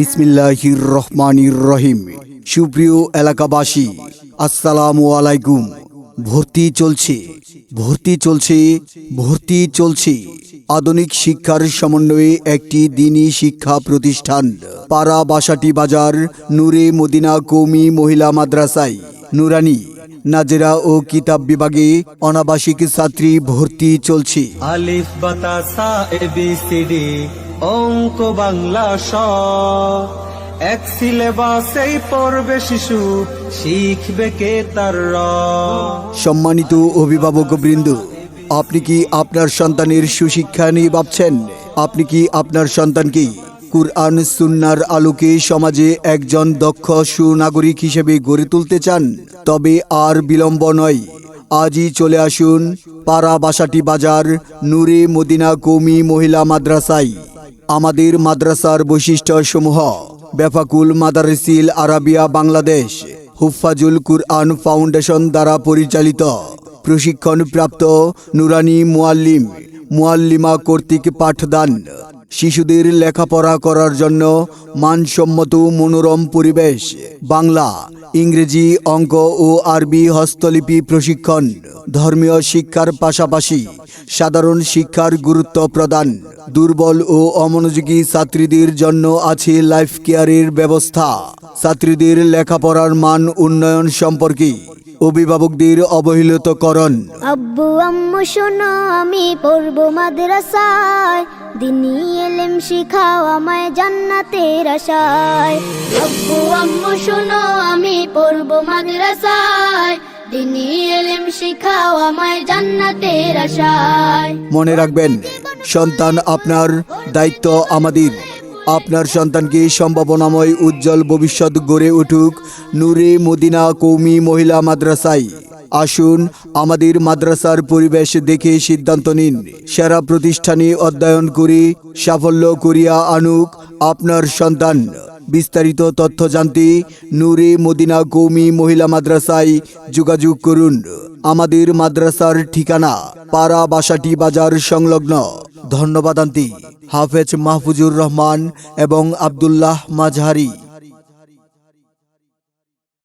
বিসমিল্লাহির রহমানির রহিম। সুপ্রিয় এলাকাবাসী, আসসালামু আলাইকুম। ভর্তি চলছে ভর্তি চলছে ভর্তি চলছে। আধুনিক শিক্ষার সমন্বয়ে একটি দিনী শিক্ষা প্রতিষ্ঠান, পাড়া বাসাটি বাজার, নূরে মদিনা কৌমি মহিলা মাদ্রাসায়। নুরানি, নাজেরা ও কিতাব বিভাগে অনাবাসিক ছাত্রী ভর্তি চলছে। আলিফ বাতা সা এ বি সি ডি। অঙ্ক বাংলা স এক সিলেবাসেই পড়বে শিশু, শিখবে কে তার সম্মানিত অভিভাবক বৃন্দ, আপনি কি আপনার সন্তানের সুশিক্ষা নিয়ে ভাবছেন? আপনি কি আপনার সন্তানকে কুরআন, সুন্নার আলোকে সমাজে একজন দক্ষ সুনাগরিক হিসেবে গড়ে তুলতে চান? তবে আর বিলম্ব নয়। আজই চলে আসুন পাড়া বাসাটি বাজার, নূরে মদিনা কৌমি মহিলা মাদ্রাসায়। আমাদের মাদ্রাসার বৈশিষ্ট্য সমূহ বেফাকুল মাদারিসিল আরাবিয়া বাংলাদেশ হুফাজুল কুরআন ফাউন্ডেশন দ্বারা পরিচালিত, প্রশিক্ষণপ্রাপ্ত নুরানি মোয়াল্লিম মোয়াল্লিমা কর্তৃক পাঠদান। শিশুদের লেখাপড়া করার জন্য মানসম্মত মনোরম পরিবেশ। বাংলা, ইংরেজি অঙ্ক ও আরবি হস্তলিপি প্রশিক্ষণ, ধর্মীয় শিক্ষার পাশাপাশি সাধারণ শিক্ষার গুরুত্ব প্রদান। দুর্বল ও অমনোযোগী ছাত্রীদের জন্য আছে লাইফ কেয়ারের ব্যবস্থা। ছাত্রীদের লেখাপড়ার মান উন্নয়ন সম্পর্কে অভিভাবকদের অবহেলিতকরণ। আব্বু আম্মু শোনো আমি পড়ব মাদ্রাসায়। দিনী এলেম শিখাও আমায় জান্নাতের আশায়। আব্বু আম্মু শোনো আমি পড়ব মাদ্রাসায়। দিনী এলেম শিখাও আমায় জান্নাতের আশায়। মনে রাখবেন সন্তান আপনার দায়িত্ব আমাদের। আপনার সন্তানকে সম্ভাবনাময় উজ্জ্বল ভবিষ্যৎ গড়ে উঠুক। নূরে মদিনা কৌমি মহিলা মাদ্রাসায়। আসুন আমাদের মাদ্রাসার পরিবেশ দেখে সিদ্ধান্ত নিন। সেরা প্রতিষ্ঠানে অধ্যয়ন করে সাফল্য করিয়া আনুক আপনার সন্তান। বিস্তারিত তথ্য জানতে নূরে মদিনা কৌমি মহিলা মাদ্রাসায় যোগাযোগ করুন। আমাদের মাদ্রাসার ঠিকানা পাড়া বাসাটি বাজার সংলগ্ন। ধন্যবাদ আন্তি হাফেজ মাহফুজুর রহমান এবং আবদুল্লাহ মাঝহারি